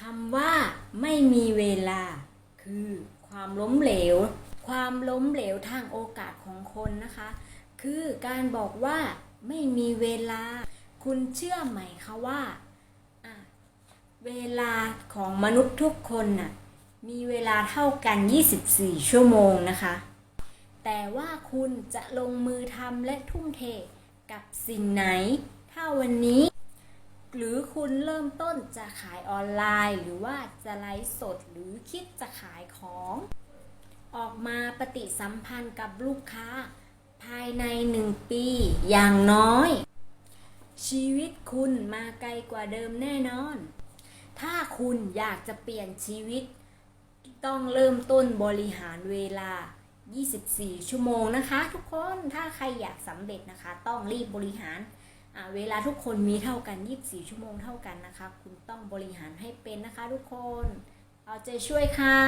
คำว่าไม่มีเวลา คือความล้มเหลว ความล้มเหลวทางโอกาสของคนนะคะ คือการบอกว่าไม่มีเวลา คุณเชื่อไหมคะว่าเวลาของมนุษย์ทุกคนน่ะมีเวลาเท่ากัน 24 ชั่วโมงนะคะ แต่ว่าคุณจะลงมือทำและทุ่มเทกับสิ่งไหน ถ้าวันนี้ ต้นจะขายออนไลน์ หรือว่าจะไลฟ์สดหรือคิดจะขายของ ออกมาปฏิสัมพันธ์กับลูกค้า ภายในหนึ่งปี อย่างน้อย ชีวิตคุณมาไกลกว่าเดิมแน่นอน ถ้าคุณอยากจะเปลี่ยนชีวิต ต้องเริ่มต้นบริหารเวลา 24 ชั่วโมงนะคะ ทุกคนถ้าใครอยากสำเร็จนะคะ ต้องรีบบริหาร เวลาทุกคนมีเท่ากัน 24 ชั่วโมงเท่ากันนะคะ คุณต้องบริหารให้เป็นนะคะทุกคน เอาใจช่วยค่ะ